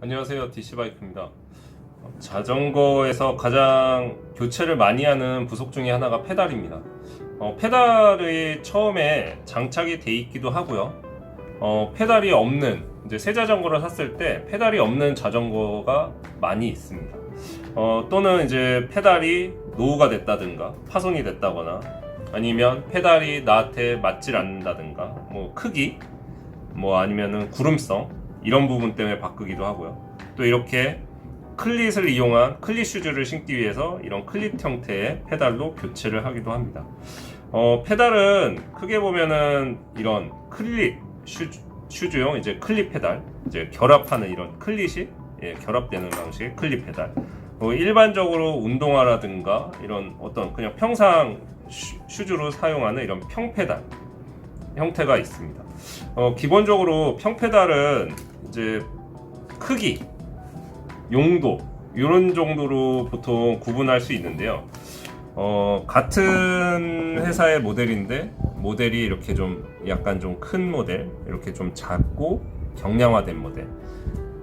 안녕하세요. DC바이크입니다. 자전거에서 가장 교체를 많이 하는 부속 중에 하나가 페달입니다. 어, 페달이 처음에 장착이 돼 있기도 하고요. 어, 페달이 없는 이제 새 자전거를 샀을 때 페달이 없는 자전거가 많이 있습니다. 어, 또는 이제 페달이 노후가 됐다든가 파손이 됐다거나 아니면 페달이 나한테 맞질 않는다든가 뭐 크기 뭐 아니면은 구름성 이런 부분 때문에 바꾸기도 하고요. 또 이렇게 클릿을 이용한 클릿 슈즈를 신기 위해서 이런 클릿 형태의 페달로 교체를 하기도 합니다. 어, 페달은 크게 보면은 이런 클릿 슈즈, 슈즈용 이제 클릿 페달, 이제 결합하는 이런 클릿이 예, 결합되는 방식의 클릿 페달. 어, 일반적으로 운동화라든가 이런 어떤 그냥 평상 슈, 슈즈로 사용하는 이런 평페달 형태가 있습니다. 어, 기본적으로 평페달은 이제 크기, 용도 이런 정도로 보통 구분할 수 있는데요. 어, 같은 회사의 모델인데 모델이 이렇게 좀 약간 좀 큰 모델, 이렇게 좀 작고 경량화된 모델.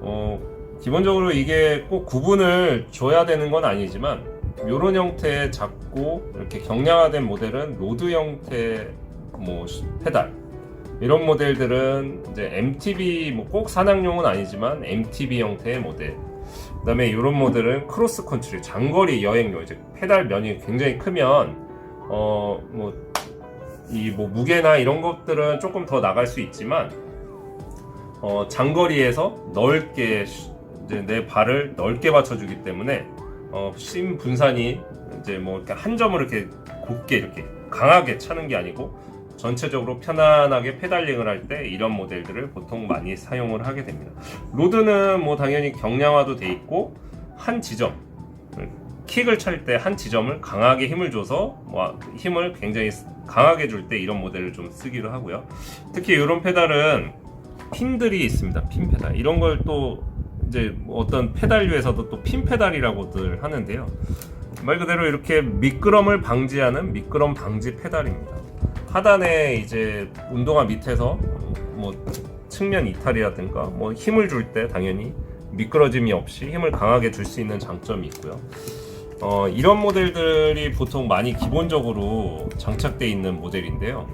어, 기본적으로 이게 꼭 구분을 줘야 되는 건 아니지만 이런 형태의 작고 이렇게 경량화된 모델은 로드 형태 뭐 페달 이런 모델들은 이제 MTB 뭐 꼭 산악용은 아니지만 MTB 형태의 모델. 그다음에 이런 모델은 크로스 컨트리 장거리 여행용 이제 페달 면이 굉장히 크면 어 뭐 이뭐 무게나 이런 것들은 조금 더 나갈 수 있지만 어 장거리에서 넓게 슈- 이제 내 발을 넓게 받쳐주기 때문에 어심 분산이 이제 뭐 한 점을 이렇게 곱게 이렇게 강하게 차는 게 아니고 전체적으로 편안하게 페달링을 할 때 이런 모델들을 보통 많이 사용을 하게 됩니다. 로드는 뭐 당연히 경량화도 돼 있고 한 지점 킥을 찰 때 한 지점을 강하게 힘을 줘서 뭐 힘을 굉장히 강하게 줄 때 이런 모델을 좀 쓰기도 하고요. 특히 이런 페달은 핀들이 있습니다. 핀 페달 이런 걸 또 이제 뭐 어떤 페달류에서도 또 핀 페달이라고들 하는데요. 말 그대로 이렇게 미끄럼을 방지하는 미끄럼 방지 페달입니다. 하단에 이제 운동화 밑에서 뭐 측면 이탈이라든가 뭐 힘을 줄 때 당연히 미끄러짐이 없이 힘을 강하게 줄 수 있는 장점이 있고요. 어, 이런 모델들이 보통 많이 기본적으로 장착되어 있는 모델인데요.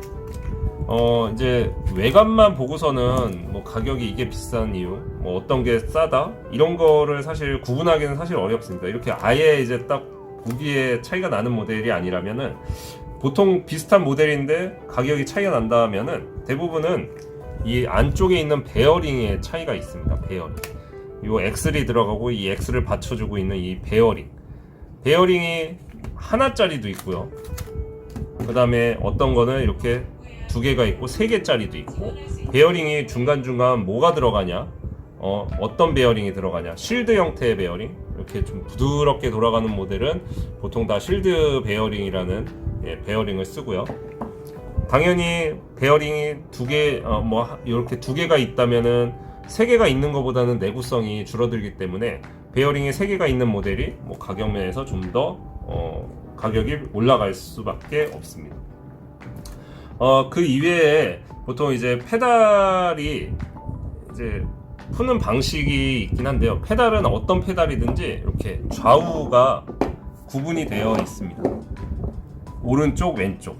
어, 이제 외관만 보고서는 뭐 가격이 이게 비싼 이유, 뭐 어떤 게 싸다 이런 거를 사실 구분하기는 사실 어렵습니다. 이렇게 아예 이제 딱 보기에 차이가 나는 모델이 아니라면은 보통 비슷한 모델인데 가격이 차이가 난다 하면은 대부분은 이 안쪽에 있는 베어링의 차이가 있습니다. 베어링. 요 엑슬이 들어가고 이 엑슬을 받쳐주고 있는 이 베어링. 베어링이 하나짜리도 있고요. 그 다음에 어떤 거는 이렇게 두 개가 있고 세 개짜리도 있고 베어링이 중간중간 뭐가 들어가냐 어, 어떤 베어링이 들어가냐 실드 형태의 베어링 이렇게 좀 부드럽게 돌아가는 모델은 보통 다 실드 베어링이라는 예, 베어링을 쓰고요 당연히 베어링이 두 개, 어, 뭐, 하- 이렇게 두 개가 있다면은 세 개가 있는 것보다는 내구성이 줄어들기 때문에 베어링이 세 개가 있는 모델이 뭐 가격 면에서 좀 더, 어, 가격이 올라갈 수밖에 없습니다. 어, 그 이외에 보통 이제 페달이 이제 푸는 방식이 있긴 한데요. 페달은 어떤 페달이든지 이렇게 좌우가 구분이 되어 있습니다. 오른쪽, 왼쪽.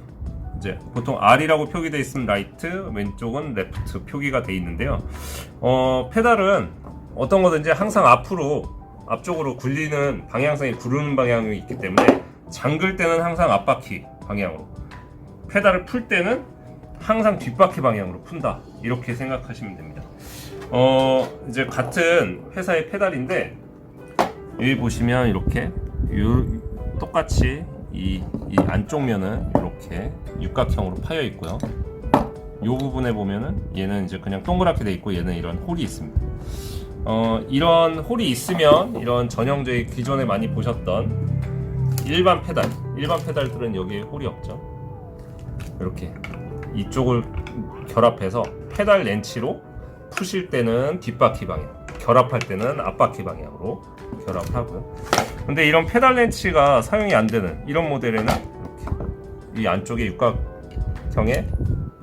이제 보통 R이라고 표기되어 있으면 라이트, 왼쪽은 레프트 표기가 되어 있는데요. 어, 페달은 어떤 거든지 항상 앞으로 앞쪽으로 굴리는 방향성이 구르는 방향이 있기 때문에 잠글 때는 항상 앞바퀴 방향으로 페달을 풀 때는 항상 뒷바퀴 방향으로 푼다 이렇게 생각하시면 됩니다. 어 이제 같은 회사의 페달인데 여기 보시면 이렇게 요, 똑같이 이, 이 안쪽 면은 이렇게 육각형으로 파여 있고요. 이 부분에 보면은 얘는 이제 그냥 동그랗게 돼 있고 얘는 이런 홀이 있습니다. 어, 이런 홀이 있으면 이런 전형적인 기존에 많이 보셨던 일반 페달, 일반 페달들은 여기에 홀이 없죠. 이렇게 이쪽을 결합해서 페달 렌치로 푸실 때는 뒷바퀴 방향, 결합할 때는 앞바퀴 방향으로 결합하고요. 근데 이런 페달 렌치가 사용이 안 되는 이런 모델에는 이렇게 이 안쪽에 육각형의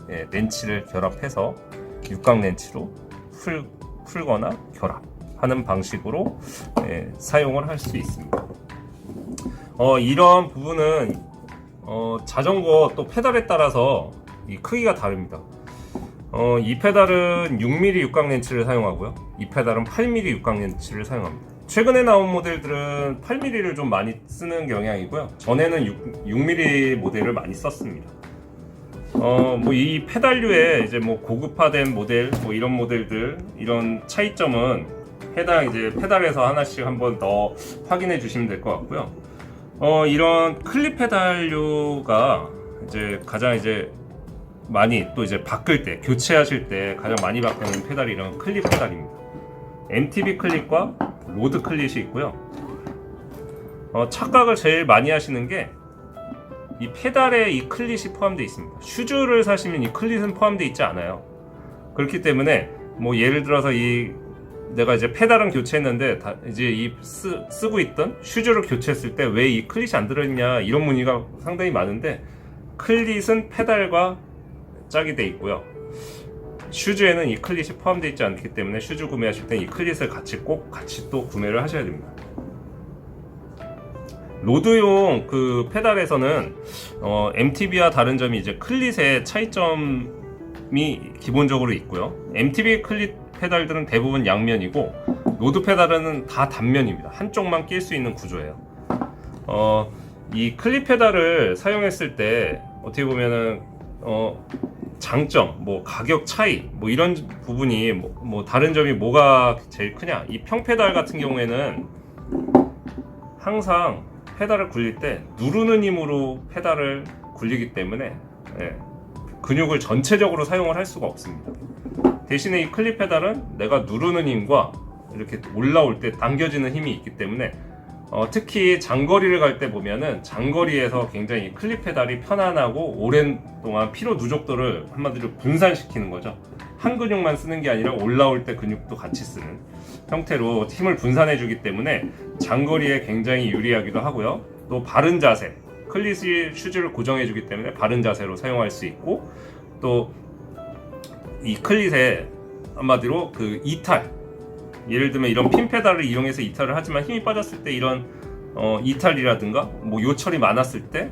예, 렌치를 결합해서 육각 렌치로 풀, 풀거나 결합 하는 방식으로 예, 사용을 할 수 있습니다. 어, 이런 부분은 어, 자전거 또 페달에 따라서 이 크기가 다릅니다. 어, 이 페달은 6mm 육각 렌치를 사용하고요. 이 페달은 8mm 육각 렌치를 사용합니다. 최근에 나온 모델들은 8mm를 좀 많이 쓰는 경향이고요. 전에는 6, 6mm 모델을 많이 썼습니다. 어, 뭐 이 페달류의 이제 뭐 고급화된 모델, 뭐 이런 모델들, 이런 차이점은 해당 이제 페달에서 하나씩 한번 더 확인해 주시면 될 것 같고요. 어, 이런 클립 페달류가 이제 가장 이제 많이 또 이제 바꿀 때 교체하실 때 가장 많이 바꾸는 페달이 이런 클립 페달입니다. MTB 클립과 로드 클립이 있고요. 어, 착각을 제일 많이 하시는 게 이 페달에 이 클릿이 포함되어 있습니다. 슈즈를 사시면 이 클릿은 포함되어 있지 않아요. 그렇기 때문에 뭐 예를 들어서 이 내가 이제 페달은 교체했는데 다 이제 이 쓰, 쓰고 있던 슈즈를 교체했을 때 왜 이 클릿이 안 들어있냐 이런 문의가 상당히 많은데 클릿은 페달과 짝이 돼 있고요. 슈즈에는 이 클릿이 포함되어 있지 않기 때문에 슈즈 구매하실 때이 클릿을 같이 꼭 같이 또 구매를 하셔야 됩니다. 로드용 그 페달에서는 어, MTB와 다른 점이 이제 클릿의 차이점이 기본적으로 있고요. MTB 클릿 페달들은 대부분 양면이고 로드 페달은 다 단면입니다. 한쪽만 낄 수 있는 구조예요. 어, 이 클립 페달을 사용했을 때 어떻게 보면은 어, 장점, 뭐 가격 차이, 뭐 이런 부분이 뭐, 뭐 다른 점이 뭐가 제일 크냐? 이 평페달 같은 경우에는 항상 페달을 굴릴 때 누르는 힘으로 페달을 굴리기 때문에 예, 근육을 전체적으로 사용을 할 수가 없습니다. 대신에 이 클립 페달은 내가 누르는 힘과 이렇게 올라올 때 당겨지는 힘이 있기 때문에 어, 특히 장거리를 갈 때 보면은 장거리에서 굉장히 이 클립 페달이 편안하고 오랜 동안 피로 누적도를 한마디로 분산시키는 거죠. 한 근육만 쓰는 게 아니라 올라올 때 근육도 같이 쓰는 형태로 힘을 분산해 주기 때문에 장거리에 굉장히 유리하기도 하고요. 또 바른 자세, 클릿이 슈즈를 고정해 주기 때문에 바른 자세로 사용할 수 있고 또 이 클릿에 한마디로 그 이탈 예를 들면 이런 핀 페달을 이용해서 이탈을 하지만 힘이 빠졌을 때 이런 어, 이탈이라든가 뭐 요철이 많았을 때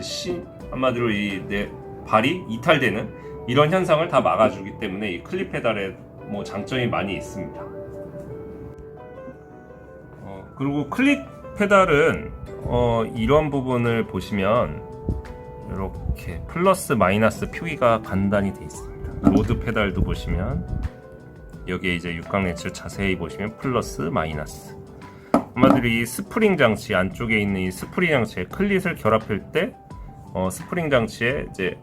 시, 한마디로 이 내 발이 이탈되는 이런 현상을 다 막아주기 때문에 이 클립 페달에 뭐 장점이 많이 있습니다. 어, 그리고 클립 페달은 어, 이런 부분을 보시면 이렇게 플러스 마이너스 표기가 간단히 되어 있습니다. 로드 페달도 보시면 여기에 이제 육각 렌치를 자세히 보시면 플러스 마이너스 한마디로 이 스프링 장치 안쪽에 있는 이 스프링 장치에 클릿을 결합할 때 어, 스프링 장치에 이제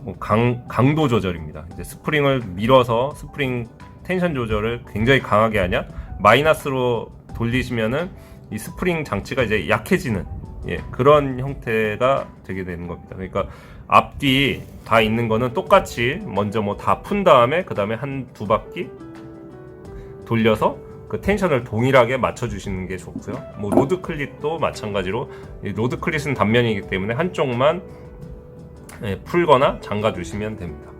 뭐 강, 강도 조절입니다. 이제 스프링을 밀어서 스프링 텐션 조절을 굉장히 강하게 하냐 마이너스로 돌리시면은 이 스프링 장치가 이제 약해지는 예, 그런 형태가 되게 되는 겁니다. 그러니까 앞뒤 다 있는 거는 똑같이 먼저 뭐 다 푼 다음에 그 다음에 한 두 바퀴 돌려서 그 텐션을 동일하게 맞춰주시는 게 좋고요. 뭐 로드 클릿도 마찬가지로 이 로드 클릿은 단면이기 때문에 한쪽만 예, 풀거나 잠가 주시면 됩니다.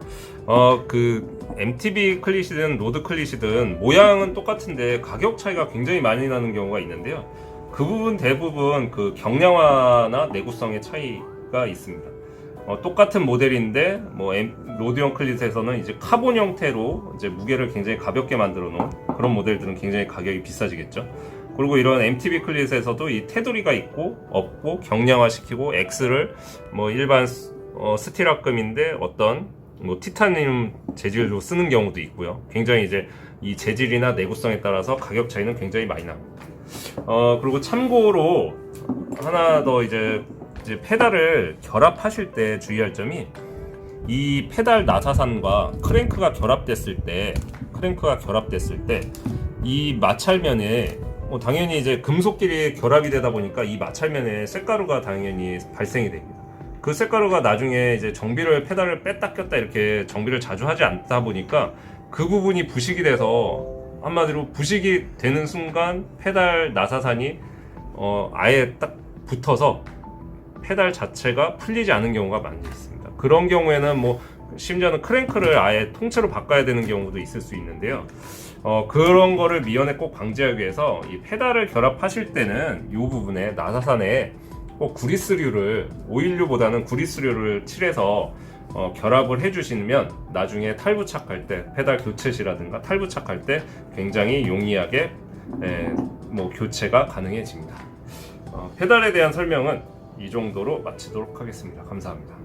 어 그 MTB 클릿이든 로드 클릿이든 모양은 똑같은데 가격 차이가 굉장히 많이 나는 경우가 있는데요. 그 부분 대부분 그 경량화나 내구성의 차이가 있습니다. 어, 똑같은 모델인데 뭐 M- 로드형 클릿에서는 이제 카본 형태로 이제 무게를 굉장히 가볍게 만들어 놓은 그런 모델들은 굉장히 가격이 비싸지겠죠. 그리고 이런 MTB 클릿에서도 이 테두리가 있고 없고 경량화 시키고 X를 뭐 일반 스- 어, 스틸합금인데 어떤 뭐 티타늄 재질로 쓰는 경우도 있고요. 굉장히 이제 이 재질이나 내구성에 따라서 가격 차이는 굉장히 많이 납니다. 어 그리고 참고로 하나 더 이제 이제 페달을 결합하실 때 주의할 점이 이 페달 나사산과 크랭크가 결합됐을 때 크랭크가 결합됐을 때 이 마찰면에 뭐 당연히 이제 금속끼리 결합이 되다 보니까 이 마찰면에 쇳가루가 당연히 발생이 됩니다. 그 쇳가루가 나중에 이제 정비를 페달을 뺐다 꼈다 이렇게 정비를 자주 하지 않다 보니까 그 부분이 부식이 돼서 한마디로 부식이 되는 순간 페달 나사산이 어 아예 딱 붙어서 페달 자체가 풀리지 않은 경우가 많이 있습니다. 그런 경우에는 뭐 심지어는 크랭크를 아예 통째로 바꿔야 되는 경우도 있을 수 있는데요. 어, 그런 거를 미연에 꼭 방지하기 위해서 이 페달을 결합하실 때는 이 부분에 나사산에 꼭 구리스류를 오일류보다는 구리스류를 칠해서 어, 결합을 해주시면 나중에 탈부착할 때 페달 교체시라든가 탈부착할 때 굉장히 용이하게 에, 뭐 교체가 가능해집니다. 어, 페달에 대한 설명은 이 정도로 마치도록 하겠습니다. 감사합니다.